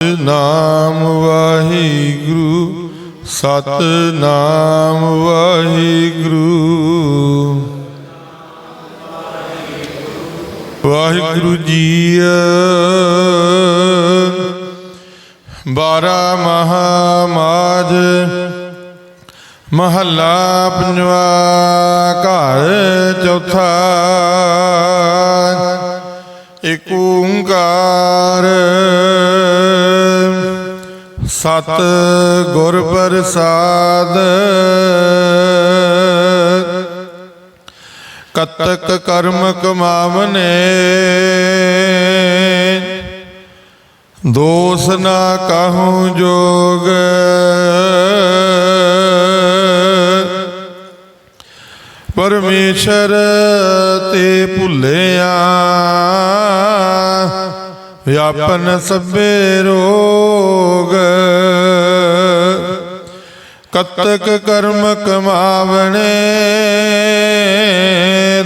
ਨਾਮ ਵਾਹਿਗੁਰੂ ਸਤਨਾਮ ਵਾਹਿਗੁਰੂ। ਵਾਹਿਗੁਰੂ ਜੀ ਬਾਰਾ ਮਹਾਮਾਜ ਮਹੱਲਾ ਪੰਜਵਾ ਘਰ ਚੌਥਾ। ਏਕ ਓੰਕਾਰ। ਸਤ ਗੁਰ ਪ੍ਰਸਾਦ। ਕਤਕ ਕਰਮ ਕਮਾਵਨੇ। ਦੋਸ ਨਾ ਕਹੂੰ ਜੋਗ। ਪਰਮੇਸ਼ਰ ਤੇ ਭੁੱਲਿਆ। ਵਿਆਪਨ ਸਭੇ ਰੋਗ। ਕਤਕ ਕਰਮ ਕਮਾਵਣੇ,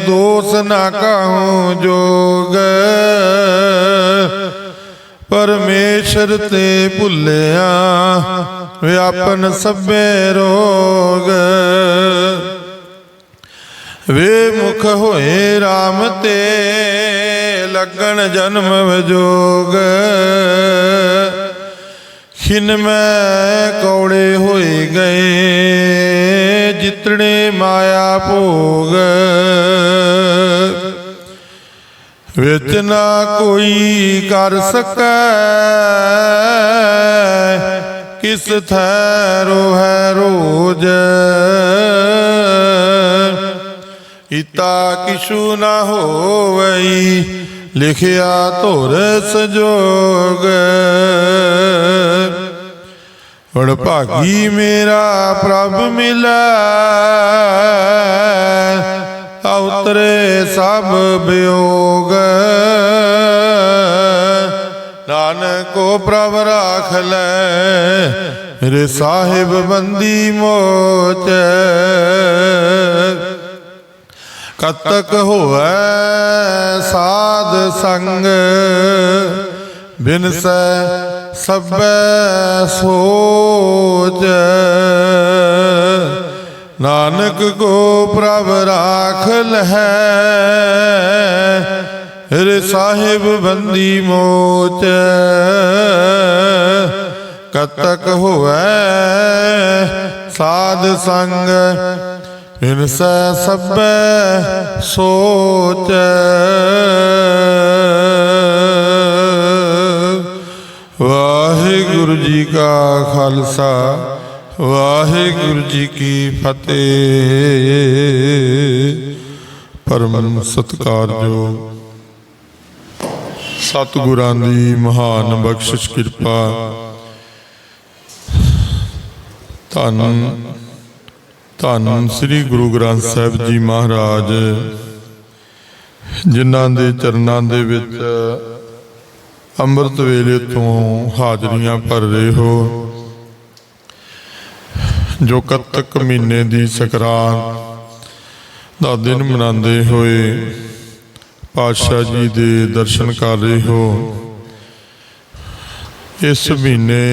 ਦੋਸ ਨਾ ਕਹੂੰ ਜੋਗ। ਪਰਮੇਸ਼ਰ ਤੇ ਭੁੱਲਿਆ, ਵਿਆਪਨ ਸਭੇ ਰੋਗ। ਵੇ ਮੁਖ ਹੋਏ RAM ਤੇ ਲੱਗਣ ਜਨਮ ਵਿਜੋਗ। ਖਿਨ ਮੈਂ ਕੌੜੇ ਹੋਏ ਗਏ, ਜਿਤਨੇ ਮਾਇਆ ਭੋਗ। ਵਿੱਚ ਨਾ ਕੋਈ ਕਰ ਸਕੈ, ਕਿਸ ਥੈ ਰੋਹੈ ਰੋਜ। ਇਤਾ ਕਿਛੂ ਨਾ ਹੋਵਈ, ਲਿਖਿਆ ਧੁਰ ਸਜੋਗ। ਵੜ ਭਾਗੀ ਮੇਰਾ ਪ੍ਰਭ ਮਿਲੈ ਉਤਰੇ ਸਭ ਬਿਯੋਗ ਨਾਨਕੋ ਪ੍ਰਭ ਰਾਖ ਲੈ, ਮੇਰੇ ਸਾਹਿਬ ਬੰਦੀ ਮੋਚ। ਕਤਕ ਹੋਵੇ ਸਾਧ ਸੰਗ, ਬਿਨਸੈ ਸਭੈ ਸੋਚ ਨਾਨਕ ਕੋ ਪ੍ਰਭ ਰਾਖ ਲਹੈ ਰੇ ਸਾਹਿਬ ਬੰਦੀ ਮੋਚ। ਕਤਕ ਹੋਵੇ ਸਾਧ ਸੰਗ ਇਨਸੈ ਸਭੈ ਸੋਚ। ਵਾਹਿਗੁਰੂ ਜੀ ਕਾ ਖਾਲਸਾ, ਵਾਹਿਗੁਰੂ ਜੀ ਕੀ ਫਤਿਹ। ਪਰਮ ਸਤਿਕਾਰਯੋਗ ਸਤਿਗੁਰਾਂ ਦੀ ਮਹਾਨ ਬਖਸ਼ਿਸ਼ ਕਿਰਪਾ। ਧੰਨ ਧੰਨ ਸ੍ਰੀ ਗੁਰੂ ਗ੍ਰੰਥ ਸਾਹਿਬ ਜੀ ਮਹਾਰਾਜ, ਜਿਨ੍ਹਾਂ ਦੇ ਚਰਨਾਂ ਦੇ ਵਿੱਚ ਅੰਮ੍ਰਿਤ ਵੇਲੇ ਤੋਂ ਹਾਜ਼ਰੀਆਂ ਭਰ ਰਹੇ ਹੋ, ਜੋ ਕੱਤਕ ਮਹੀਨੇ ਦੀ ਸਕਰਾਤ ਦਾ ਦਿਨ ਮਨਾਉਂਦੇ ਹੋਏ ਪਾਤਸ਼ਾਹ ਜੀ ਦੇ ਦਰਸ਼ਨ ਕਰ ਰਹੇ ਹੋ, ਇਸ ਮਹੀਨੇ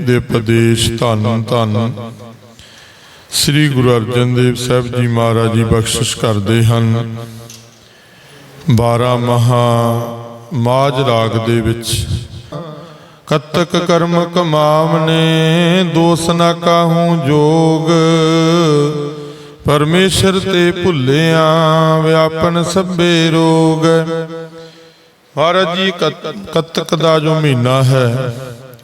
ਦੇ ਉਪਦੇਸ਼ ਧੰਨ ਧੰਨ ਸ੍ਰੀ ਗੁਰੂ ਅਰਜਨ ਦੇਵ ਸਾਹਿਬ ਜੀ ਮਹਾਰਾਜ ਜੀ ਬਖਸ਼ਿਸ਼ ਕਰਦੇ ਹਨ। 12 ਮਹਾ ਮਾਜ ਰਾਗ ਦੇ ਵਿੱਚ, ਕਤਕ ਕਰਮ ਕਮਾਵਨੇ, ਦੋਸ ਨਾ ਕਾਹੂ ਜੋਗ। ਪਰਮੇਸ਼ਰ ਤੇ ਭੁੱਲਿਆ ਵਿਆਪਨ ਸਭੇ ਰੋਗ। ਮਹਾਰਾਜ ਜੀ, ਕਤ- ਕਤਕ ਦਾ ਜੋ ਮਹੀਨਾ ਹੈ,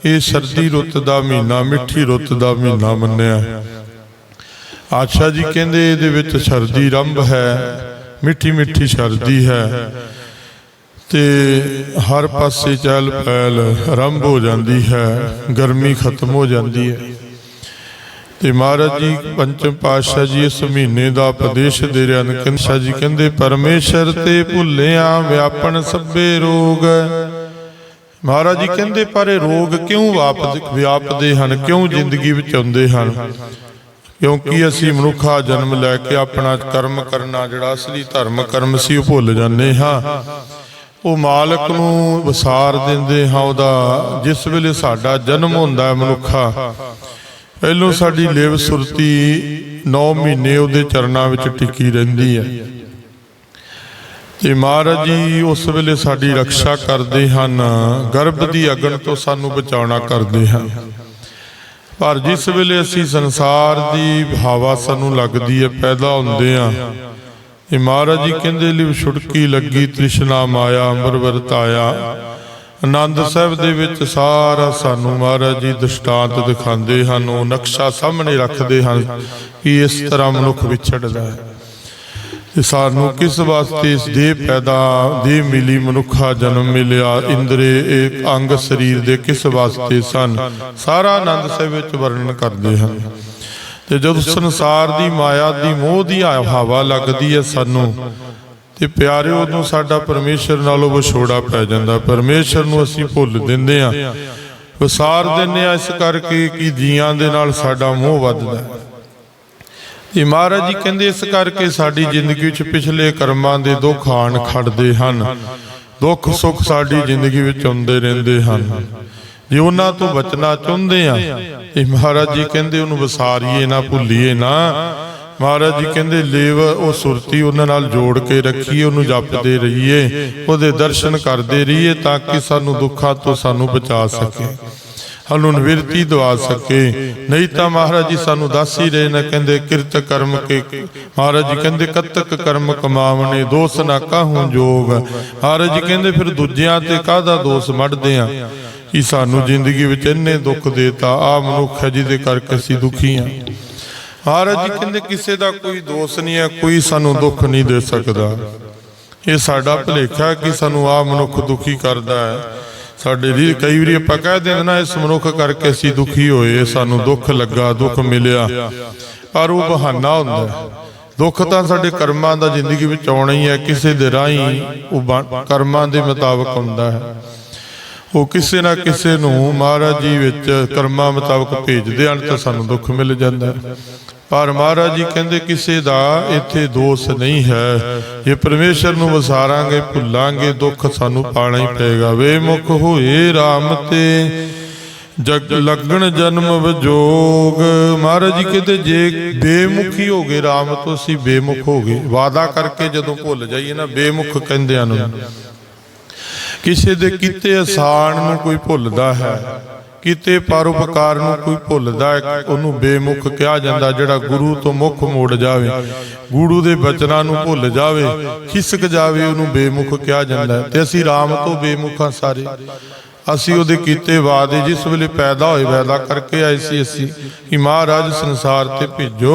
ਇਹ ਸਰਦੀ ਰੁੱਤ ਦਾ ਮਹੀਨਾ, ਮਿੱਠੀ ਰੁੱਤ ਦਾ ਮਹੀਨਾ ਮੰਨਿਆ। ਆਸ਼ਾ ਜੀ ਕਹਿੰਦੇ ਇਹਦੇ ਵਿੱਚ ਸਰਦੀ ਰੰਭ ਹੈ, ਮਿੱਠੀ ਮਿੱਠੀ ਸਰਦੀ ਹੈ। ਤੇ ਹਰ ਪਾਸੇ ਚਹਿਲ ਪਹਿਲ ਆਰੰਭ ਹੋ ਜਾਂਦੀ ਹੈ, ਗਰਮੀ ਖਤਮ ਹੋ ਜਾਂਦੀ ਹੈ। ਤੇ ਮਹਾਰਾਜ ਜੀ, ਪੰਚਮ ਪਾਤਸ਼ਾਹ ਜੀ ਇਸ ਮਹੀਨੇ ਦਾ ਉਪਦੇਸ਼ ਦੇ ਰਹੇ ਹਨ। ਕਿੰਸ਼ਾ ਜੀ ਕਹਿੰਦੇ, ਪਰਮੇਸ਼ਰ ਤੇ ਭੁੱਲਿਆ ਵਿਆਪਣ ਸਭੇ ਰੋਗ ਮਹਾਰਾਜ ਜੀ ਕਹਿੰਦੇ, ਪਰ ਇਹ ਰੋਗ ਕਿਉਂ ਵਾਪਦ ਵਿਆਪਦੇ ਹਨ? ਕਿਉਂ ਜ਼ਿੰਦਗੀ ਵਿੱਚ ਆਉਂਦੇ ਹਨ? ਕਿਉਂਕਿ ਅਸੀਂ ਮਨੁੱਖਾ ਜਨਮ ਲੈ ਕੇ ਆਪਣਾ ਕਰਮ ਕਰਨਾ ਜਿਹੜਾ ਅਸਲੀ ਧਰਮ ਕਰਮ ਸੀ, ਉਹ ਭੁੱਲ ਜਾਂਦੇ ਹਾਂ। ਉਹ ਮਾਲਕ ਨੂੰ ਵਿਸਾਰ ਦਿੰਦੇ ਹਾਂ ਉਹਦਾ, ਜਿਸ ਵੇਲੇ ਸਾਡਾ ਜਨਮ ਹੁੰਦਾ ਹੈ ਮਨੁੱਖਾ। ਪਹਿਲੋਂ ਸਾਡੀ ਲੇਵ ਸੁਰਤੀ 9 ਮਹੀਨੇ ਉਹਦੇ ਚਰਨਾਂ ਵਿੱਚ ਟਿਕੀ ਰਹਿੰਦੀ ਹੈ। ਤੇ ਮਹਾਰਾਜ ਜੀ, ਉਸ ਵੇਲੇ ਸਾਡੀ ਰੱਖਿਆ ਕਰਦੇ ਹਨ, ਗਰਭ ਦੀ ਅਗਨ ਤੋਂ ਸਾਨੂੰ ਬਚਾਉਣਾ ਕਰਦੇ ਹਨ। ਪਰ ਜਿਸ ਵੇਲੇ ਅਸੀਂ ਸੰਸਾਰ ਦੀ ਹਵਾ ਸਾਨੂੰ ਲੱਗਦੀ ਹੈ, ਪੈਦਾ ਹੁੰਦੇ ਆ ਇਹ ਮਹਾਰਾਜ ਜੀ ਕਹਿੰਦੇ, ਲਿਵ ਛੁਟਕੀ ਲੱਗੀ, ਤ੍ਰਿਸ਼ਨਾ ਮਾਇਆ ਅੰਬਰ ਵਰਤਾਇਆ ਆਨੰਦ ਸਾਹਿਬ ਦੇ ਵਿੱਚ ਸਾਰਾ ਸਾਨੂੰ ਮਹਾਰਾਜ ਜੀ ਦ੍ਰਿਸ਼ਟਾਂਤ ਦਿਖਾਉਂਦੇ ਹਨ, ਉਹ ਨਕਸ਼ਾ ਸਾਹਮਣੇ ਰੱਖਦੇ ਹਨ ਕਿ ਇਸ ਤਰ੍ਹਾਂ ਮਨੁੱਖ ਵਿਛੜਦਾ ਹੈ। ਤੇ ਸਾਨੂੰ ਕਿਸ ਵਾਸਤੇ ਇਸ ਦੇਹ ਪੈਦਾ ਦੇਹ ਮਿਲੀ ਮਨੁੱਖਾ ਜਨਮ ਮਿਲਿਆ ਇੰਦਰੇ ਇੱਕ ਅੰਗ ਸਰੀਰ ਦੇ ਕਿਸ ਵਾਸਤੇ ਸਨ? ਸਾਰਾ ਆਨੰਦ ਸਾਹਿਬ ਵਿੱਚ ਵਰਣਨ ਕਰਦੇ ਹਨ। ਤੇ ਜਦੋਂ ਸੰਸਾਰ ਦੀ ਮਾਇਆ ਦੀ ਮੋਹ ਦੀ ਹਵਾ ਲੱਗਦੀ ਹੈ ਸਾਨੂੰ ਤੇ ਪਿਆਰਿਓ ਨੂੰ ਸਾਡਾ ਪਰਮੇਸ਼ਰ ਨਾਲੋਂ ਵਿਛੋੜਾ ਪੈ ਜਾਂਦਾ। ਪਰਮੇਸ਼ਰ ਨੂੰ ਅਸੀਂ ਭੁੱਲ ਦਿੰਦੇ ਆ ਵਿਸਾਰ ਦਿੰਦੇ ਆ ਇਸ ਕਰਕੇ ਕਿ ਜੀਆਂ ਦੇ ਨਾਲ ਸਾਡਾ ਮੋਹ ਵੱਧਦਾ ਹੈ। ਇਹ ਮਹਾਰਾਜ ਜੀ ਕਹਿੰਦੇ ਇਸ ਕਰਕੇ ਸਾਡੀ ਜ਼ਿੰਦਗੀ ਵਿੱਚ ਪਿਛਲੇ ਕਰਮਾਂ ਦੇ ਦੁੱਖ ਆਣ ਖੜਦੇ ਹਨ। ਦੁੱਖ ਸੁੱਖ ਸਾਡੀ ਜ਼ਿੰਦਗੀ ਵਿੱਚ ਆਉਂਦੇ ਰਹਿੰਦੇ ਹਨ। ਜੇ ਉਹਨਾਂ ਤੋਂ ਬਚਣਾ ਚਾਹੁੰਦੇ ਆ ਇਹ ਮਹਾਰਾਜ ਜੀ ਕਹਿੰਦੇ ਉਹਨੂੰ ਵਿਸਾਰੀਏ ਨਾ, ਭੁੱਲੀਏ ਨਾ। ਮਹਾਰਾਜ ਜੀ ਕਹਿੰਦੇ, ਲੇਵ ਉਹ ਸੁਰਤੀ ਉਹਨਾਂ ਨਾਲ ਜੋੜ ਕੇ ਰੱਖੀਏ, ਉਹਨੂੰ ਜਪਦੇ ਰਹੀਏ, ਉਹਦੇ ਦਰਸ਼ਨ ਕਰਦੇ ਰਹੀਏ ਤਾਂ ਕਿ ਸਾਨੂੰ ਦੁੱਖਾਂ ਤੋਂ ਸਾਨੂੰ ਬਚਾ ਸਕੇ। ਸਾਨੂੰ ਨਿਵਰਤੀ ਦਵਾ ਸਕੇ। ਨਹੀਂ ਤਾਂ ਮਹਾਰਾਜ ਜੀ ਸਾਨੂੰ ਦੱਸ ਹੀ ਰਹੇ ਨੇ, ਕਹਿੰਦੇ ਕਿਰਤ ਕਰਮ ਕੇ ਮਹਾਰਾਜ ਜੀ ਕਹਿੰਦੇ ਕਤਕ ਕਰਮ ਕਮਾਵਣੇ, ਦੋਸ ਨਾ ਕਾਹੂ ਜੋਗ। ਮਹਾਰਾਜ ਜੀ ਕਹਿੰਦੇ ਫਿਰ ਦੂਜਿਆਂ ਤੇ ਕਾਹਦਾ ਦੋਸ ਮੜਦੇ ਆ? ਕਿ ਸਾਨੂੰ ਜ਼ਿੰਦਗੀ ਵਿੱਚ ਇੰਨੇ ਦੁੱਖ ਦੇਤਾ ਆ ਮਨੁੱਖ ਹੈ ਜਿਹਦੇ ਕਰਕੇ ਅਸੀਂ ਦੁਖੀ ਆ। ਮਹਾਰਾਜ ਜੀ ਕਹਿੰਦੇ ਕਿਸੇ ਦਾ ਕੋਈ ਦੋਸ਼ ਨਹੀਂ ਹੈ, ਕੋਈ ਸਾਨੂੰ ਦੁੱਖ ਨਹੀਂ ਦੇ ਸਕਦਾ। ਇਹ ਸਾਡਾ ਭੁਲੇਖਾ ਕਿ ਸਾਨੂੰ ਆ ਮਨੁੱਖ ਦੁਖੀ ਕਰਦਾ ਹੈ। ਸਾਡੇ ਲਈ ਕਈ ਵਾਰੀ ਆਪਾਂ ਕਹਿ ਦਿੰਦੇ ਨਾ, ਇਸ ਮਨੁੱਖ ਕਰਕੇ ਅਸੀਂ ਦੁਖੀ ਹੋਏ ਸਾਨੂੰ ਦੁੱਖ ਲੱਗਾ, ਦੁੱਖ ਮਿਲਿਆ। ਪਰ ਉਹ ਬਹਾਨਾ ਹੁੰਦਾ ਦੁੱਖ ਤਾਂ ਸਾਡੇ ਕਰਮਾਂ ਦਾ ਜ਼ਿੰਦਗੀ ਵਿੱਚ ਆਉਣਾ ਹੀ ਹੈ, ਕਿਸੇ ਦੇ ਰਾਹੀਂ ਉਹ ਕਰਮਾਂ ਦੇ ਮੁਤਾਬਕ ਹੁੰਦਾ ਹੈ। ਉਹ ਕਿਸੇ ਨਾ ਕਿਸੇ ਨੂੰ ਮਹਾਰਾਜ ਜੀ ਵਿੱਚ ਕਰਮਾਂ ਮੁਤਾਬਕ ਭੇਜਦੇ ਹਨ ਤਾਂ ਸਾਨੂੰ ਦੁੱਖ ਮਿਲ ਜਾਂਦਾ ਹੈ। ਪਰ ਮਹਾਰਾਜ ਜੀ ਕਹਿੰਦੇ ਕਿਸੇ ਦਾ ਇੱਥੇ ਦੋਸ਼ ਨਹੀਂ ਹੈ। ਜੇ ਪਰਮੇਸ਼ਰ ਨੂੰ ਵਸਾਰਾਂਗੇ, ਭੁੱਲਾਂਗੇ, ਦੁੱਖ ਸਾਨੂੰ ਪਾਣਾ ਹੀ ਪਏਗਾ। ਵੇ ਮੁਖ ਹੋਏ RAM ਤੇ, ਜਗ ਲੱਗਣ ਜਨਮ ਵਿਜੋਗ। ਮਹਾਰਾਜ ਜੀ ਕਹਿੰਦੇ ਜੇ ਬੇਮੁਖੀ ਹੋ ਗਏ RAM ਤੋਂ, ਅਸੀਂ ਬੇਮੁਖ ਹੋ ਗਏ। ਵਾਦਾ ਕਰਕੇ ਜਦੋਂ ਭੁੱਲ ਜਾਈਏ ਨਾ, ਬੇਮੁਖ ਕਹਿੰਦਿਆਂ ਨੂੰ ਕਿਸੇ ਦੇ ਕੀਤੇ ਆਸਾਨ ਨੂੰ ਕੋਈ ਭੁੱਲਦਾ ਹੈ। ਕੀਤੇ ਪਰਉਪਕਾਰ ਨੂੰ ਕੋਈ ਭੁੱਲਦਾ ਉਹਨੂੰ ਬੇਮੁਖ ਕਿਹਾ ਜਾਂਦਾ ਜਿਹੜਾ ਗੁਰੂ ਤੋਂ ਮੁਖ ਮੋੜ ਜਾਵੇ। ਗੁਰੂ ਦੇ ਬਚਨਾਂ ਨੂੰ ਭੁੱਲ ਜਾਵੇ, ਖਿਸਕ ਜਾਵੇ, ਉਹਨੂੰ ਬੇਮੁਖ ਕਿਹਾ ਜਾਂਦਾ ਤੇ ਅਸੀਂ RAM ਤੋਂ ਬੇਮੁਖਾਂ ਸਾਰੇ। ਅਸੀਂ ਉਹਦੇ ਕੀਤੇ ਵਾਦੇ ਜਿਸ ਵੇਲੇ ਪੈਦਾ ਹੋਏ ਵਾਦਾ ਕਰਕੇ ਆਏ ਸੀ ਅਸੀਂ ਕਿ ਮਹਾਰਾਜ ਸੰਸਾਰ ਤੇ ਭੇਜੋ।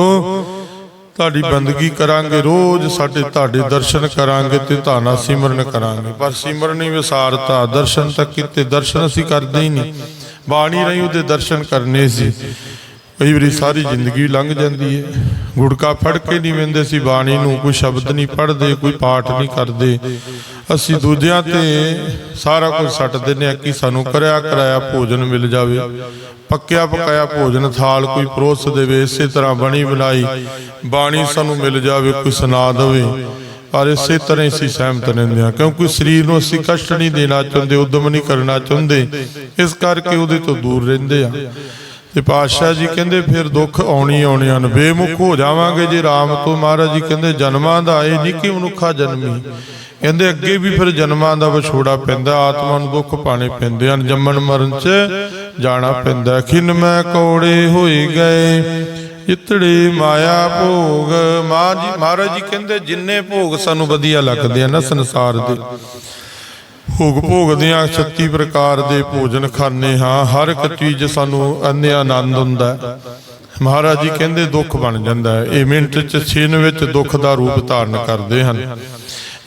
ਤੁਹਾਡੀ ਬੰਦਗੀ ਕਰਾਂਗੇ, ਰੋਜ਼ ਸਾਡੇ ਤੁਹਾਡੇ ਦਰਸ਼ਨ ਕਰਾਂਗੇ ਤੇ ਧਾਨਾ ਸਿਮਰਨ ਕਰਾਂਗੇ। ਪਰ ਸਿਮਰਨ ਹੀ ਵਿਸਾਰਤਾ, ਦਰਸ਼ਨ ਤਾਂ ਕੀਤੇ, ਦਰਸ਼ਨ ਅਸੀਂ ਕਰਦੇ ਹੀ ਨਹੀਂ। ਬਾਣੀ ਰਹੀ ਉਹਦੇ ਦਰਸ਼ਨ ਕਰਨੇ ਸੀ। ਕਈ ਵਾਰੀ ਸਾਰੀ ਜ਼ਿੰਦਗੀ ਲੰਘ ਜਾਂਦੀ ਹੈ ਗੁੜਕਾ ਫੜ ਕੇ ਨਹੀਂ ਵੰਦੇ ਸੀ ਬਾਣੀ ਨੂੰ, ਕੋਈ ਸ਼ਬਦ ਨਹੀਂ ਪੜ੍ਹਦੇ, ਕੋਈ ਪਾਠ ਨਹੀਂ ਕਰਦੇ। ਅਸੀਂ ਦੂਜਿਆਂ ਤੇ ਸਾਰਾ ਕੁਝ ਸੱਟ ਦਿੰਦੇ ਆ ਕਿ ਸਾਨੂੰ ਕਰਿਆ ਕਰਾਇਆ ਭੋਜਨ ਮਿਲ ਜਾਵੇ। ਪੱਕਿਆ ਪਕਾਇਆ ਭੋਜਨ ਥਾਲ ਕੋਈ ਪਰੋਸ ਦੇਵੇ, ਇਸੇ ਤਰ੍ਹਾਂ ਬਣੀ ਬਣਾਈ। ਬਾਣੀ ਸਾਨੂੰ ਮਿਲ ਜਾਵੇ, ਕੋਈ ਸੁਣਾ ਦੇਵੇ। ਪਰ ਇਸੇ ਤਰ੍ਹਾਂ ਹੀ ਅਸੀਂ ਸਹਿਮਤ ਰਹਿੰਦੇ ਹਾਂ, ਕਿਉਂਕਿ ਸਰੀਰ ਨੂੰ ਅਸੀਂ ਕਸ਼ਟ ਨਹੀਂ ਦੇਣਾ ਚਾਹੁੰਦੇ, ਉਦਮ ਨਹੀਂ ਕਰਨਾ ਚਾਹੁੰਦੇ, ਇਸ ਕਰਕੇ ਉਹਦੇ ਤੋਂ ਦੂਰ ਰਹਿੰਦੇ ਆ ਤੇ ਪਾਤਸ਼ਾਹ ਜੀ ਕਹਿੰਦੇ, ਫਿਰ ਦੁੱਖ ਆਉਣੀ ਆਉਣੇ ਹਨ ਬੇਮੁਖ ਹੋ ਜਾਵਾਂਗੇ ਜੇ ਰਾਮ ਤੋਂ ਮਹਾਰਾਜ ਜੀ ਕਹਿੰਦੇ, ਜਨਮਾਂ ਦਾ ਇਹ ਨਹੀਂ ਕਿ ਮਨੁੱਖਾ ਜਨਮੀ। ਕਹਿੰਦੇ, ਅੱਗੇ ਵੀ ਫਿਰ ਜਨਮਾਂ ਦਾ ਵਿਛੋੜਾ ਪੈਂਦਾ, ਆਤਮਾ ਨੂੰ ਦੁੱਖ ਪਾਣੇ ਪੈਂਦੇ ਹਨ, ਜੰਮਣ ਮਰਨ 'ਚ ਜਾਣਾ ਪੈਂਦਾ। ਖਿਨ ਮੈਂ ਕੋੜੇ ਹੋਏ ਗਏ ਇਤੜੇ ਮਾਇਆ ਭੋਗ। ਮਾਂ ਜੀ, ਮਹਾਰਾਜ ਜੀ ਕਹਿੰਦੇ, ਜਿੰਨੇ ਭੋਗ ਸਾਨੂੰ ਵਧੀਆ ਲੱਗਦੇ ਆ ਨਾ ਸੰਸਾਰ ਦੇ। ਭੋਗ ਭੋਗਦੇ 36 ਪ੍ਰਕਾਰ ਦੇ ਭੋਜਨ ਖਾਣੇ ਹਾਂ। ਹਰ ਇੱਕ ਚੀਜ਼ ਸਾਨੂੰ ਅੰਨੇ ਆਨੰਦ ਹੁੰਦਾ ਮਹਾਰਾਜ ਜੀ ਕਹਿੰਦੇ, ਦੁੱਖ ਬਣ ਜਾਂਦਾ ਹੈ। ਇਹ ਮਿੰਟ ਚ ਛਿਨ ਵਿੱਚ ਦੁੱਖ ਦਾ ਰੂਪ ਧਾਰਨ ਕਰਦੇ ਹਨ।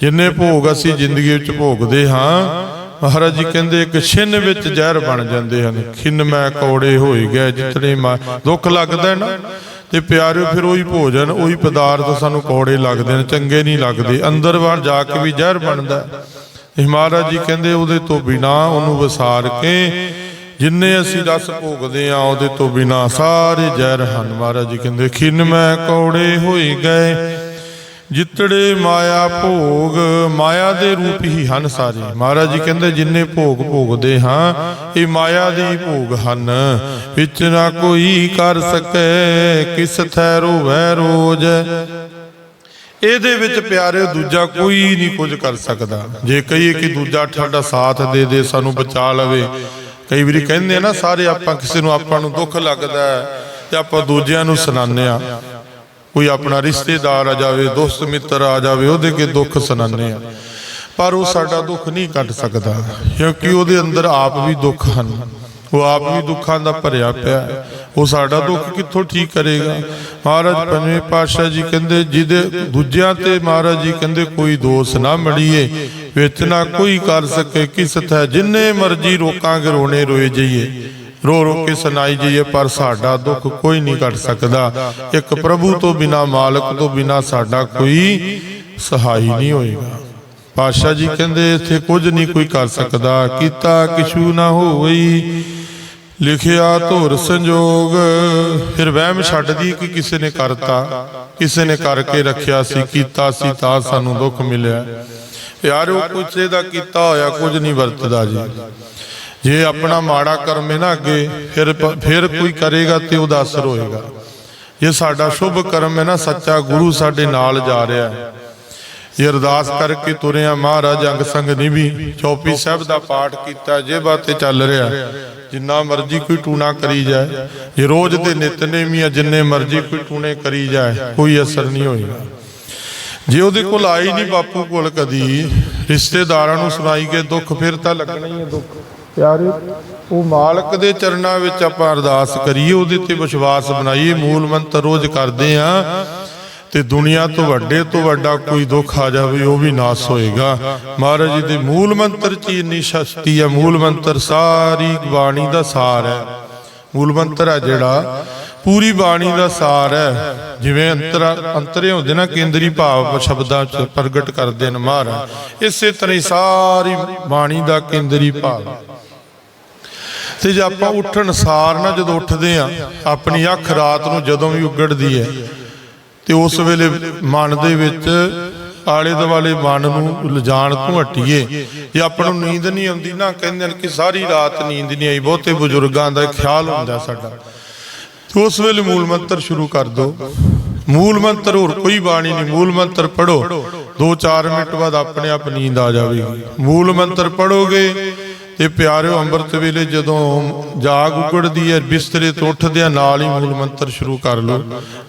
ਜਿੰਨੇ ਭੋਗ ਅਸੀਂ ਜ਼ਿੰਦਗੀ ਵਿੱਚ ਭੋਗਦੇ ਹਾਂ ਮਹਾਰਾਜ ਜੀ ਕਹਿੰਦੇ ਇੱਕ ਛਿੰਨ ਵਿੱਚ ਜ਼ਹਿਰ ਬਣ ਜਾਂਦੇ ਹਨ। ਖਿੰਨ ਮੈਂ ਕੌੜੇ ਹੋਏ ਗਏ, ਜਿਤਨੇ ਮਾ- ਦੁੱਖ ਲੱਗਦਾ ਨਾ, ਤੇ ਪਿਆਰਿਓ ਫਿਰ ਉਹੀ ਭੋਜਨ, ਉਹੀ ਪਦਾਰਥ ਸਾਨੂੰ ਕੌੜੇ ਲੱਗਦੇ ਨੇ ਚੰਗੇ ਨਹੀਂ ਲੱਗਦੇ। ਅੰਦਰ ਵੜ ਜਾ ਕੇ ਵੀ ਜ਼ਹਿਰ ਬਣਦਾ ਹੈ। ਮਹਾਰਾਜ ਜੀ ਕਹਿੰਦੇ, ਉਹਦੇ ਤੋਂ ਬਿਨਾ ਉਹਨੂੰ ਵਿਸਾਰ ਕੇ ਜਿੰਨੇ ਅਸੀਂ ਰਸ ਭੋਗਦੇ ਆ ਉਹਦੇ ਤੋਂ ਬਿਨਾ ਸਾਰੇ ਜ਼ਹਿਰ ਹਨ। ਮਹਾਰਾਜ ਜੀ ਕਹਿੰਦੇ, ਖਿੰਨ ਮੈਂ ਕੌੜੇ ਹੋਈ ਗਏ ਜਿੱਤੜੇ ਮਾਇਆ ਭੋਗ, ਮਾਇਆ ਦੇ ਰੂਪ ਹੀ ਹਨ ਸਾਰੇ। ਮਹਾਰਾਜ ਜੀ ਕਹਿੰਦੇ, ਜਿੰਨੇ ਭੋਗ ਭੋਗਦੇ ਹਾਂ, ਇਹ ਮਾਇਆ ਦੇ ਭੋਗ ਹਨ। ਵਿੱਚ ਨਾ ਕੋਈ ਕਰ ਸਕੈ, ਕਿਸ ਥੈ ਰੋਵੈ ਰੋਜ। ਇਹਦੇ ਵਿੱਚ ਪਿਆਰਿਓ, ਦੂਜਾ ਕੋਈ ਨਹੀਂ ਕੁਝ ਕਰ ਸਕਦਾ। ਜੇ ਕਹੀਏ ਕਿ ਦੂਜਾ ਸਾਡਾ ਸਾਥ ਦੇ ਦੇ, ਸਾਨੂੰ ਬਚਾ ਲਵੇ। ਕਈ ਵਾਰੀ ਕਹਿੰਦੇ ਆ ਨਾ, ਸਾਰੇ ਆਪਾਂ ਕਿਸੇ ਨੂੰ, ਆਪਾਂ ਨੂੰ ਦੁੱਖ ਲੱਗਦਾ ਤੇ ਆਪਾਂ ਦੂਜਿਆਂ ਨੂੰ ਸੁਣਾਉਂਦੇ ਆ ਕੋਈ ਆਪਣਾ ਰਿਸ਼ਤੇਦਾਰ ਆ ਜਾਵੇ, ਦੋਸਤ ਮਿੱਤਰ ਆ ਜਾਵੇ, ਉਹਦੇ ਕੇ ਦੁੱਖ ਸੁਣਾਉਂਦੇ ਆ। ਪਰ ਉਹ ਸਾਡਾ ਦੁੱਖ ਨਹੀਂ ਕੱਟ ਸਕਦਾ, ਕਿਉਂਕਿ ਉਹਦੇ ਅੰਦਰ ਆਪ ਵੀ ਦੁੱਖ ਹਨ। ਉਹ ਆਪ ਵੀ ਦੁੱਖਾਂ ਦਾ ਭਰਿਆ ਪਿਆ ਉਹ ਸਾਡਾ ਦੁੱਖ ਕਿੱਥੋਂ ਠੀਕ ਕਰੇਗਾ? ਮਹਾਰਾਜ ਪੰਜਵੇਂ ਪਾਤਸ਼ਾਹ ਜੀ ਕਹਿੰਦੇ, ਜਿਹਦੇ ਦੂਜਿਆਂ ਤੇ ਮਹਾਰਾਜ ਜੀ ਕਹਿੰਦੇ, ਕੋਈ ਦੋਸ਼ ਨਾ ਮੜੀਏ, ਵਿੱਚ ਨਾ ਕੋਈ ਕਰ ਸਕੇ ਕਿਸ ਥੈ ਜਿੰਨੇ ਮਰਜ਼ੀ ਰੋਕਾਂਗੇ, ਰੋਣੇ ਰੋਏ ਜਾਈਏ। ਰੋ ਰੋ ਕੇ ਸੁਣਾਈ ਜਾਈਏ, ਪਰ ਸਾਡਾ ਦੁੱਖ ਕੋਈ ਨਹੀਂ ਕੱਟ ਸਕਦਾ। ਇੱਕ ਪ੍ਰਭੂ ਤੋਂ ਬਿਨਾ, ਮਾਲਕ ਤੋਂ ਬਿਨਾ ਸਾਡਾ ਕੋਈ ਸਹਾਈ ਨਹੀਂ ਹੋਏਗਾ। ਪਾਤਸ਼ਾਹ ਜੀ ਕਹਿੰਦੇ, ਇੱਥੇ ਕੁਝ ਨਹੀਂ ਕੋਈ ਕਰ ਸਕਦਾ। ਕੀਤਾ ਕਿਛੂ ਨਾ ਹੋਈ, ਲਿਖਿਆ ਧੁਰ ਸੰਜੋਗ। ਫਿਰ ਵਹਿਮ ਛੱਡਦੀ ਕਿ ਕਿਸੇ ਨੇ ਕਰਤਾ, ਕਿਸੇ ਨੇ ਕਰਕੇ ਰੱਖਿਆ ਸੀ, ਕੀਤਾ ਸੀ ਤਾਂ ਸਾਨੂੰ ਦੁੱਖ ਮਿਲਿਆ। ਯਾਰ ਉਹ ਕੁਛੇ ਦਾ ਕੀਤਾ ਹੋਇਆ ਕੁਝ ਨਹੀਂ ਵਰਤਦਾ ਜੀ। ਜੇ ਆਪਣਾ ਮਾੜਾ ਕਰਮ ਹੈ ਨਾ ਅੱਗੇ, ਫਿਰ ਫਿਰ ਕੋਈ ਕਰੇਗਾ ਤੇ ਉਹਦਾ ਅਸਰ ਹੋਏਗਾ। ਜੇ ਸਾਡਾ ਸ਼ੁਭ ਕਰਮ ਹੈ ਨਾ, ਸੱਚਾ ਗੁਰੂ ਸਾਡੇ ਨਾਲ ਜਾ ਰਿਹਾ ਹੈ। ਇਹ ਅਰਦਾਸ ਕਰਕੇ ਤੁਰਿਆ, ਮਹਾਰਾਜ ਅੰਗ ਸੰਗ ਨਿਭੀ ਚੌਪੀ ਸਾਹਿਬ ਦਾ ਪਾਠ ਕੀਤਾ ਜੇ ਬਾਤੇ ਚੱਲ ਰਿਹਾ ਜਿੰਨਾ ਮਰਜ਼ੀ ਕੋਈ ਟੂਣਾ ਕਰੀ ਜਾਏ, ਜੇ ਰੋਜ਼ ਦੇ ਨਿਤਨੇਮੀ ਆ ਜਿੰਨੇ ਮਰਜ਼ੀ ਕੋਈ ਟੂਣੇ ਕਰੀ ਜਾਏ, ਕੋਈ ਅਸਰ ਨਹੀਂ ਹੋਏਗਾ। ਜੇ ਉਹਦੇ ਕੋਲ ਆਈ ਨਹੀਂ ਬਾਪੂ ਕੋਲ ਕਦੀ, ਰਿਸ਼ਤੇਦਾਰਾਂ ਨੂੰ ਸੁਣਾਈ ਗਏ, ਦੁੱਖ ਫਿਰ ਤਾਂ ਲੱਗਣਾ ਹੀ ਹੈ ਦੁੱਖ। ਪਿਆਰੇ ਉਹ ਮਾਲਕ ਦੇ ਚਰਨਾਂ ਵਿੱਚ ਆਪਾਂ ਅਰਦਾਸ ਕਰੀਏ, ਉਹਦੇ ਤੇ ਵਿਸ਼ਵਾਸ ਬਣਾਈਏ, ਮੂਲ ਮੰਤਰ ਰੋਜ਼ ਕਰਦੇ ਆ ਤੇ ਦੁਨੀਆ ਤੋਂ ਵੱਡੇ ਤੋਂ ਵੱਡਾ ਕੋਈ ਦੁੱਖ ਆ ਜਾਵੇ, ਉਹ ਵੀ ਨਾਸ ਹੋਏਗਾ। ਮਹਾਰਾਜ ਜੀ ਦੇ ਮੂਲ ਮੰਤਰ 'ਚ ਇੰਨੀ ਸ਼ਕਤੀ ਹੈ ਮੂਲ ਮੰਤਰ ਸਾਰੀ ਬਾਣੀ ਦਾ ਸਾਰ ਹੈ। ਮੂਲ ਮੰਤਰ ਹੈ ਜਿਹੜਾ, ਪੂਰੀ ਬਾਣੀ ਦਾ ਸਾਰ ਹੈ। ਜਿਵੇਂ ਅੰਤਰ, ਅੰਤਰੇ ਹੁੰਦੇ ਨਾ, ਕੇਂਦਰੀ ਭਾਵ ਸ਼ਬਦਾਂ 'ਚ ਪ੍ਰਗਟ ਕਰਦੇ ਨੇ ਮਹਾਰਾਜ। ਇਸੇ ਤਰ੍ਹਾਂ ਹੀ ਸਾਰੀ ਬਾਣੀ ਦਾ ਕੇਂਦਰੀ ਭਾਵ। ਤੇ ਜੇ ਆਪਾਂ ਉੱਠਣ ਸਾਰ ਨਾ ਜਦੋਂ ਉੱਠਦੇ ਆ ਆਪਣੀ ਅੱਖ ਰਾਤ ਨੂੰ ਜਦੋਂ ਵੀ ਉਗੜਦੀ ਹੈ, ਤੇ ਉਸ ਵੇਲੇ ਮਨ ਦੇ ਵਿੱਚ ਆਲੇ ਦੁਆਲੇ ਮਨ ਨੂੰ ਲਿਜਾਣ ਤੋਂ ਹਟੀਏ। ਜੇ ਆਪਾਂ ਨੂੰ ਨੀਂਦ ਨਹੀਂ ਆਉਂਦੀ ਨਾ, ਕਹਿੰਦੇ ਨੇ ਕਿ ਸਾਰੀ ਰਾਤ ਨੀਂਦ ਨਹੀਂ ਆਈ। ਬਹੁਤੇ ਬਜ਼ੁਰਗਾਂ ਦਾ ਖਿਆਲ ਹੁੰਦਾ ਸਾਡਾ। ਉਸ ਵੇਲੇ ਮੂਲ ਮੰਤਰ ਸ਼ੁਰੂ ਕਰ ਦਿਓ ਮੂਲ ਮੰਤਰ ਹੋਰ ਕੋਈ ਬਾਣੀ ਨਹੀਂ। ਮੂਲ ਮੰਤਰ ਪੜੋ 2-4 ਮਿੰਟ ਬਾਅਦ ਆਪਣੇ ਆਪ ਨੀਂਦ ਆ ਜਾਵੇਗੀ। ਮੂਲ ਮੰਤਰ ਪੜੋਗੇ ਤੇ ਪਿਆਰਿਓ ਅੰਮ੍ਰਿਤ ਵੇਲੇ ਜਦੋਂ ਜਾਗ ਉਗੜਦੀ ਹੈ, ਬਿਸਤਰੇ ਤੋਂ ਉੱਠਦਿਆਂ ਨਾਲ ਹੀ ਮੂਲ ਮੰਤਰ ਸ਼ੁਰੂ ਕਰ ਲਓ।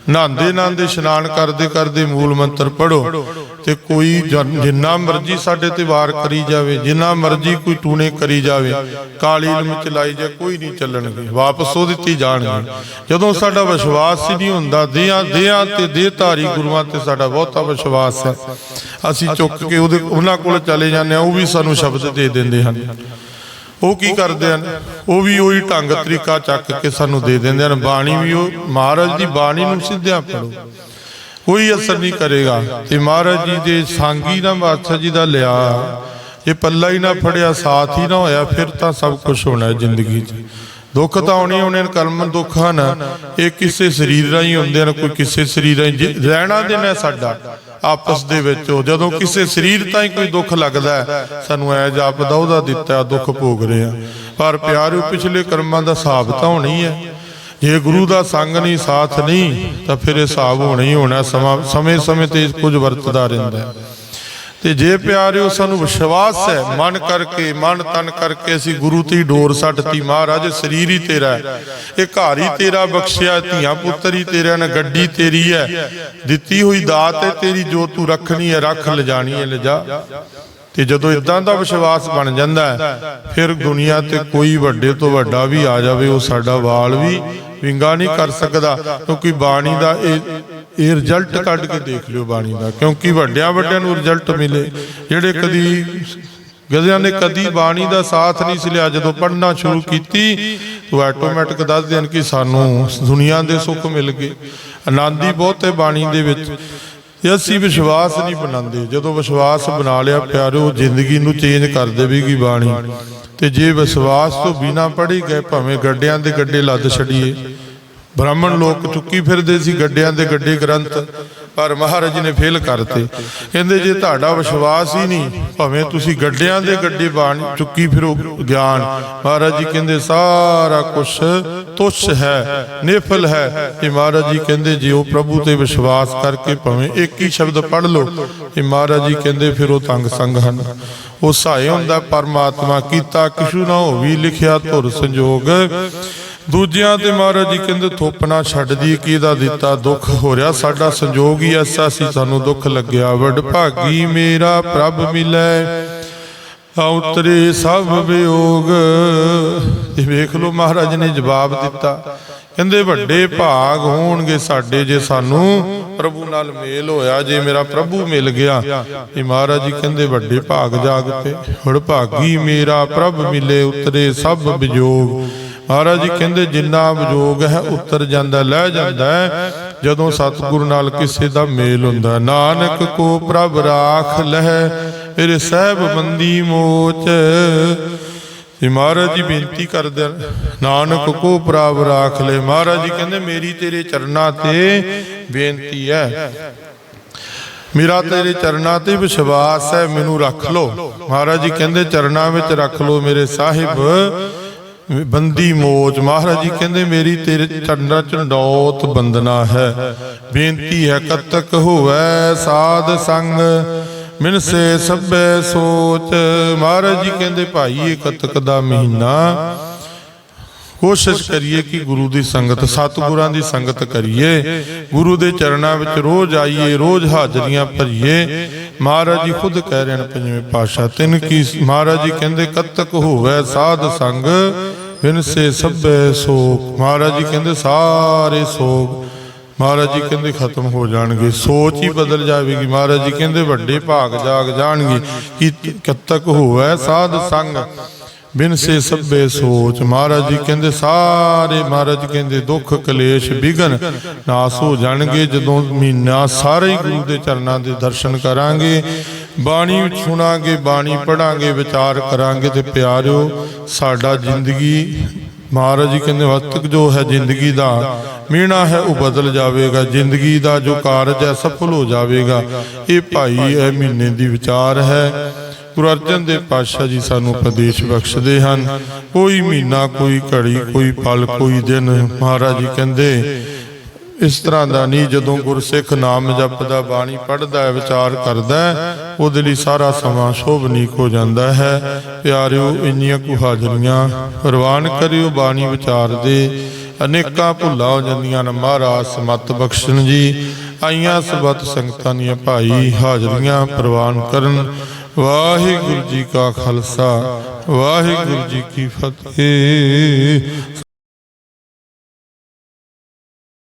ਨਹਾਉਂਦੇ ਨਹਾਉਂਦੇ ਇਸ਼ਨਾਨ ਕਰਦੇ ਕਰਦੇ ਮੂਲ ਮੰਤਰ ਪੜੋ ਤੇ ਕੋਈ ਜਿੰਨਾ ਮਰਜ਼ੀ ਸਾਡੇ ਤੇ ਵਾਰ ਕਰੀ ਜਾਵੇ, ਜਿੰਨਾ ਮਰਜ਼ੀ ਕੋਈ ਟੂਣੇ ਕਰੀ ਜਾਵੇ, ਕਾਲੀ ਇਲਮ ਚਲਾਈ ਜਾ ਕੋਈ ਨਹੀਂ ਚੱਲਣਗੇ, ਵਾਪਸ ਉਹ ਦਿੱਤੀ ਜਾਣਗੇ। ਜਦੋਂ ਸਾਡਾ ਵਿਸ਼ਵਾਸ ਹੀ ਨਹੀਂ ਹੁੰਦਾ, ਦੇਹਾਂ ਦੇਹਾਂ ਤੇ ਦੇਹਧਾਰੀ ਗੁਰੂਆਂ ਤੇ ਸਾਡਾ ਬਹੁਤਾ ਵਿਸ਼ਵਾਸ ਹੈ। ਅਸੀਂ ਚੁੱਕ ਕੇ ਉਹਦੇ, ਉਹਨਾਂ ਕੋਲ ਚਲੇ ਜਾਂਦੇ ਆ ਉਹ ਵੀ ਸਾਨੂੰ ਸ਼ਬਦ ਦੇ ਦਿੰਦੇ ਹਨ। ਉਹ ਕੀ ਕਰਦੇ ਹਨ? ਉਹ ਵੀ ਉਹੀ ਢੰਗ ਤਰੀਕਾ ਚੱਕ ਕੇ ਸਾਨੂੰ ਦੇ ਦਿੰਦੇ ਹਨ। ਬਾਣੀ ਵੀ ਉਹ, ਮਹਾਰਾਜ ਦੀ ਬਾਣੀ ਨੂੰ ਸਿੱਧਿਆਂ ਪੜੋ ਕੋਈ ਅਸਰ ਨਹੀਂ ਕਰੇਗਾ। ਤੇ ਮਹਾਰਾਜ ਜੀ ਦੇ ਸੰਗੀ ਨਾ ਬਾਦਸ਼ਾਹ ਜੀ ਦਾ ਲਿਆ ਇਹ ਪੱਲਾ ਹੀ ਨਾ ਫੜਿਆ, ਸਾਥ ਹੀ ਨਾ ਹੋਇਆ, ਫਿਰ ਤਾਂ ਸਭ ਕੁਝ ਹੋਣਾ ਜ਼ਿੰਦਗੀ 'ਚ। ਦੁੱਖ ਤਾਂ ਆਉਣੇ ਆਉਣੇ ਨੇ ਦੁੱਖ ਹਨ। ਇਹ ਕਿਸੇ ਸਰੀਰ ਰਾਹੀਂ ਹੁੰਦੇ ਹਨ, ਕੋਈ ਕਿਸੇ ਸਰੀਰ ਰਾਹੀਂ। ਰਹਿਣਾ ਦੇਣਾ ਸਾਡਾ। ਆਪਸ ਦੇ ਵਿੱਚ ਜਦੋਂ ਕਿਸੇ ਸਰੀਰ ਤਾਂ ਹੀ ਕੋਈ ਦੁੱਖ ਲੱਗਦਾ ਹੈ, ਸਾਨੂੰ ਐ ਜਾਪਦਾ ਉਹਦਾ ਦਿੱਤਾ ਦੁੱਖ ਭੋਗ ਰਿਹਾ ਪਰ ਪਿਆਰਿਓ ਪਿਛਲੇ ਕਰਮਾਂ ਦਾ ਹਿਸਾਬ ਤਾਂ ਹੋਣਾ ਹੀ। ਹੈ ਜੇ ਗੁਰੂ ਦਾ ਸੰਗ ਨਹੀਂ ਸਾਥ ਨਹੀਂ ਤਾਂ ਫਿਰ ਇਹ ਹਿਸਾਬ ਹੋਣਾ ਹੀ ਹੋਣਾ। ਸਮਾਂ ਸਮੇਂ ਸਮੇਂ ਤੇ ਕੁਝ ਵਰਤਦਾ ਰਹਿੰਦਾ ਹੈ। ਤੇ ਜੇ ਪਿਆਰਿਓ, ਸਾਨੂੰ ਵਿਸ਼ਵਾਸ ਹੈ, ਮਨ ਕਰਕੇ, ਮਨ ਤਨ ਕਰਕੇ ਅਸੀਂ ਗੁਰੂ ਦੀ ਡੋਰ ਸੱਟਤੀ ਮਹਾਰਾਜ, ਸਰੀਰ ਹੀ ਤੇਰਾ ਇਹ ਘਰ ਹੀ ਤੇਰਾ ਬਖਸ਼ਿਆ, ਧੀਆਂ ਪੁੱਤਰ ਹੀ ਤੇਰਾ, ਨੇ ਗੱਡੀ ਤੇਰੀ ਹੈ। ਦਿੱਤੀ ਹੋਈ ਦਾਤ ਹੈ ਤੇਰੀ, ਜੋ ਤੂੰ ਰੱਖਣੀ ਹੈ, ਰੱਖ, ਲਿਜਾਣੀ ਹੈ, ਲਿਜਾ। ਤੇ ਜਦੋਂ ਇਦਾਂ ਦਾ ਵਿਸ਼ਵਾਸ ਬਣ ਜਾਂਦਾ ਹੈ, ਫਿਰ ਦੁਨੀਆ ਤੇ ਕੋਈ ਵੱਡੇ ਤੋਂ ਵੱਡਾ ਵੀ ਆ ਜਾਵੇ, ਉਹ ਸਾਡਾ ਵਾਲ ਵੀ ਵਿੰਗਾ ਨਹੀਂ ਕਰ ਸਕਦਾ, ਕਿਉਂਕਿ ਬਾਣੀ ਦਾ ਇਹ ਇਹ ਰਿਜ਼ਲਟ ਕੱਢ ਕੇ ਦੇਖ ਲਿਓ ਬਾਣੀ ਦਾ, ਕਿਉਂਕਿ ਵੱਡਿਆਂ ਵੱਡਿਆਂ ਨੂੰ ਰਿਜ਼ਲਟ ਮਿਲੇ। ਜਿਹੜੇ ਕਦੀ ਗਜ਼ਿਆਂ ਨੇ ਕਦੀ ਬਾਣੀ ਦਾ ਸਾਥ ਨਹੀਂ ਸੀ ਲਿਆ ਜਦੋਂ ਪੜ੍ਹਨਾ ਸ਼ੁਰੂ ਕੀਤੀ, ਉਹ ਆਟੋਮੈਟਿਕ ਦੱਸ ਦੇਣ ਕਿ ਸਾਨੂੰ ਦੁਨੀਆ ਦੇ ਸੁੱਖ ਮਿਲ ਗਏ। ਆਨੰਦ ਹੀ ਬਹੁਤ ਹੈ ਬਾਣੀ ਦੇ ਵਿੱਚ। ਇਹ ਅਸੀਂ ਵਿਸ਼ਵਾਸ ਨਹੀਂ ਬਣਾਉਂਦੇ। ਜਦੋਂ ਵਿਸ਼ਵਾਸ ਬਣਾ ਲਿਆ, ਪਿਆਰੋ ਜ਼ਿੰਦਗੀ ਨੂੰ ਚੇਂਜ ਕਰ ਦੇਵੇਗੀ ਬਾਣੀ। ਤੇ ਜੇ ਵਿਸ਼ਵਾਸ ਤੋਂ ਬਿਨਾ ਪੜ੍ਹੀ ਗਏ, ਭਾਵੇਂ ਗੱਡਿਆਂ ਦੇ ਗੱਡੇ ਲੱਦ ਛੜੀਏ ਬ੍ਰਾਹਮਣ ਲੋਕ ਚੁੱਕੀ ਫਿਰਦੇ ਸੀ ਗੱਡਿਆਂ ਦੇ ਗੱਡੇ ਗ੍ਰੰਥ, ਪਰ ਮਹਾਰਾਜ ਨੇ ਫੇਲ ਕਰਤੇ। ਕਹਿੰਦੇ, ਜੇ ਤੁਹਾਡਾ ਵਿਸ਼ਵਾਸ ਹੀ ਨਹੀਂ, ਭਾਵੇਂ ਤੁਸੀਂ ਗੱਡਿਆਂ ਦੇ ਗੱਡੇ ਬਾਣ ਚੁੱਕੀ ਫਿਰੋ ਗਿਆਨ। ਮਹਾਰਾਜ ਜੀ ਕਹਿੰਦੇ, ਸਾਰਾ ਕੁਝ ਤੁੱਛ ਹੈ ਨਿਫਲ ਹੈ। ਇਹ ਮਹਾਰਾਜ ਜੀ ਕਹਿੰਦੇ, ਜੇ ਉਹ ਪ੍ਰਭੂ ਤੇ ਵਿਸ਼ਵਾਸ ਕਰਕੇ ਭਾਵੇਂ ਇੱਕ ਹੀ ਸ਼ਬਦ ਪੜ ਲਓ। ਇਹ ਮਹਾਰਾਜ ਜੀ ਕਹਿੰਦੇ, ਫਿਰ ਉਹ ਤੰਗ ਸੰਗ ਹਨ। ਉਹ ਸਹਾਇ ਹੁੰਦਾ, ਪਰਮਾਤਮਾ ਕੀਤਾ, ਕਿਛੂ ਨਾ ਹੋਵੀ ਲਿਖਿਆ ਧੁਰ ਸੰਜੋਗ। ਦੂਜਿਆਂ ਤੇ ਮਹਾਰਾਜ ਜੀ ਕਹਿੰਦੇ ਥੋਪਣਾ ਛੱਡਦੀ, ਕਿਹਦਾ ਦਿੱਤਾ ਦੁੱਖ? ਹੋ ਰਿਹਾ ਸਾਡਾ ਸੰਜੋਗ ਹੀ ਐਸਾ ਸੀ, ਸਾਨੂੰ ਦੁੱਖ ਲੱਗਿਆ। ਵਡ ਭਾਗੀ ਮੇਰਾ ਪ੍ਰਭ ਮਿਲੈ ਉਤਰੇ ਸਭ ਵਿਯੋਗ। ਇਹ ਵੇਖ ਲਓ, ਮਹਾਰਾਜ ਨੇ ਜਵਾਬ ਦਿੱਤਾ। ਕਹਿੰਦੇ, ਵੱਡੇ ਭਾਗ ਹੋਣਗੇ ਸਾਡੇ ਜੇ ਸਾਨੂੰ ਪ੍ਰਭੂ ਨਾਲ ਮੇਲ ਹੋਇਆ, ਜੇ ਮੇਰਾ ਪ੍ਰਭੂ ਮਿਲ ਗਿਆ। ਇਹ ਮਹਾਰਾਜ ਜੀ ਕਹਿੰਦੇ, ਵੱਡੇ ਭਾਗ ਜਾਗ ਪਏ। ਹੁਣ ਭਾਗੀ ਮੇਰਾ ਪ੍ਰਭ ਮਿਲੇ, ਉਤਰੇ ਸਭ ਵਿਯੋਗ। ਮਹਾਰਾਜ ਜੀ ਕਹਿੰਦੇ, ਜਿੰਨਾ ਵਿਜੋਗ ਹੈ, ਉੱਤਰ ਜਾਂਦਾ, ਲੈ ਜਾਂਦਾ ਜਦੋਂ ਸਤਿਗੁਰੂ ਨਾਲ ਕਿਸੇ ਦਾ ਮੇਲ ਹੁੰਦਾ, ਨਾਨਕ ਕੋ ਪ੍ਰਭ ਰਾਖ ਲਹਿ ਮੇਰੇ ਸਹਿਬ ਬੰਦੀ ਮੋਚ। ਇਹ ਮਹਾਰਾਜ ਜੀ ਬੇਨਤੀ ਕਰਦੇ ਨਾਨਕ ਕੋ ਪ੍ਰਭ ਰਾਖ ਲੈ ਮਹਾਰਾਜ ਜੀ ਕਹਿੰਦੇ, ਮੇਰੀ ਤੇਰੇ ਚਰਨਾਂ ਤੇ ਬੇਨਤੀ ਹੈ। ਮੇਰਾ ਤੇਰੇ ਚਰਨਾਂ ਤੇ ਵਿਸ਼ਵਾਸ ਹੈ, ਮੈਨੂੰ ਰੱਖ ਲੋ ਮਹਾਰਾਜ ਜੀ ਕਹਿੰਦੇ, ਚਰਨਾਂ ਵਿੱਚ ਰੱਖ ਲੋ ਮੇਰੇ ਸਾਹਿਬ। ਬੰਦੀ ਮੋਚ। ਮਹਾਰਾਜ ਜੀ ਕਹਿੰਦੇ ਮੇਰੀ ਤੇਰੇ ਚਰਨਾਂ ਚ ਡੋਤ ਬੰਦਨਾ ਹੈ। ਬੇਨਤੀ ਹੈ ਕਤਕ ਹੋਵੇ ਸਾਧ ਸੰਗ। ਮਿਨਸੇ ਸਭੇ ਸੋਚ। ਮਹਾਰਾਜ ਜੀ ਕਹਿੰਦੇ ਭਾਈ ਇਹ ਕਤਕ ਦਾ ਮਹੀਨਾ। ਕੋਸ਼ਿਸ਼ ਕਰੀਏ ਕਿ ਗੁਰੂ ਦੀ ਸੰਗਤ ਸਤਿਗੁਰਾਂ ਦੀ ਸੰਗਤ ਕਰੀਏ। ਗੁਰੂ ਦੇ ਚਰਨਾਂ ਵਿੱਚ ਰੋਜ਼ ਆਈਏ ਰੋਜ਼ ਹਾਜ਼ਰੀਆਂ ਭਰੀਏ। ਮਹਾਰਾਜ ਜੀ ਖੁਦ ਕਹਿ ਰਹੇ ਨੇ ਪੰਜਵੇਂ ਪਾਤਸ਼ਾਹ ਤਿੰਨ ਕੀ ਮਹਾਰਾਜ ਜੀ ਕਹਿੰਦੇ ਕਤਕ ਹੋਵੇ ਸਾਧ ਸੰਗ। ਵਿਨਸੇ ਸਭੇ ਸੋਕ ਮਹਾਰਾਜ ਜੀ ਕਹਿੰਦੇ, ਸਾਰੇ ਸੋਗ। ਮਹਾਰਾਜ ਜੀ ਕਹਿੰਦੇ, ਖਤਮ ਹੋ ਜਾਣਗੇ। ਸੋਚ ਹੀ ਬਦਲ ਜਾਵੇਗੀ। ਮਹਾਰਾਜ ਜੀ ਕਹਿੰਦੇ, ਵੱਡੇ ਭਾਗ ਜਾਗ ਜਾਣਗੇ। ਕਿ ਕਤਕ ਹੋਵੇ ਸਾਧ ਸੰਗ? ਬਿਨ ਸੇ ਸਭੇ ਸੋਚ। ਮਹਾਰਾਜ ਜੀ ਕਹਿੰਦੇ, ਸਾਰੇ ਮਹਾਰਾਜ ਜੀ ਕਹਿੰਦੇ, ਦੁੱਖ ਕਲੇਸ਼ ਵਿਗਨ ਨਾਸ ਹੋ ਜਾਣਗੇ। ਜਦੋਂ ਮਹੀਨਾ ਸਾਰੇ ਗੁਰੂ ਦੇ ਚਰਨਾਂ ਦੇ ਦਰਸ਼ਨ ਕਰਾਂਗੇ ਬਾਣੀ ਸੁਣਾਂਗੇ, ਬਾਣੀ ਪੜਾਂਗੇ, ਵਿਚਾਰ ਕਰਾਂਗੇ ਤੇ ਪਿਆਰਿਓ, ਸਾਡਾ ਜ਼ਿੰਦਗੀ, ਮਹਾਰਾਜ ਜੀ ਕਹਿੰਦੇ ਵਕਤ ਜੋ ਹੈ ਜ਼ਿੰਦਗੀ ਦਾ, ਮੀਣਾ ਹੈ ਉਹ ਬਦਲ ਜਾਵੇਗਾ, ਜ਼ਿੰਦਗੀ ਦਾ ਜੋ ਕਾਰਜ ਹੈ ਸਫਲ ਹੋ ਜਾਵੇਗਾ, ਇਹ ਭਾਈ ਇਹ ਮਹੀਨੇ ਦੀ ਵਿਚਾਰ ਹੈ। ਗੁਰੂ ਅਰਜਨ ਦੇਵ ਪਾਤਸ਼ਾਹ ਜੀ ਸਾਨੂੰ ਉਪਦੇਸ਼ ਬਖਸ਼ਦੇ ਹਨ, ਕੋਈ ਮਹੀਨਾ, ਕੋਈ ਘੜੀ, ਕੋਈ ਪਲ, ਕੋਈ ਦਿਨ, ਮਹਾਰਾਜ ਜੀ ਕਹਿੰਦੇ ਇਸ ਤਰ੍ਹਾਂ ਦਾ ਨਹੀਂ ਜਦੋਂ ਗੁਰਸਿੱਖ ਨਾਮ ਜਪਦਾ, ਬਾਣੀ ਪੜ੍ਹਦਾ ਹੈ ਵਿਚਾਰ ਕਰਦਾ ਹੈ, ਉਹਦੇ ਲਈ ਸਾਰਾ ਸਮਾਂ ਸ਼ੋਭਨੀਕ ਹੋ ਜਾਂਦਾ ਹੈ। ਪਿਆਰਿਓ, ਇੰਨੀਆਂ ਕੁ ਹਾਜ਼ਰੀਆਂ ਪ੍ਰਵਾਨ ਕਰਿਓ, ਬਾਣੀ ਵਿਚਾਰ ਦੇ। ਅਨੇਕਾਂ ਭੁੱਲਾਂ ਹੋ ਜਾਂਦੀਆਂ ਨੇ, ਮਹਾਰਾਜ ਸਮਤ ਬਖਸ਼ਣ ਜੀ। ਆਈਆਂ ਸਬਤ ਸੰਗਤਾਂ ਦੀਆਂ ਭਾਈ ਹਾਜ਼ਰੀਆਂ ਪ੍ਰਵਾਨ ਕਰਨ। ਵਾਹਿਗੁਰੂ ਜੀ ਕਾ ਖਾਲਸਾ, ਵਾਹਿਗੁਰੂ ਜੀ ਕੀ ਫਤਿਹ।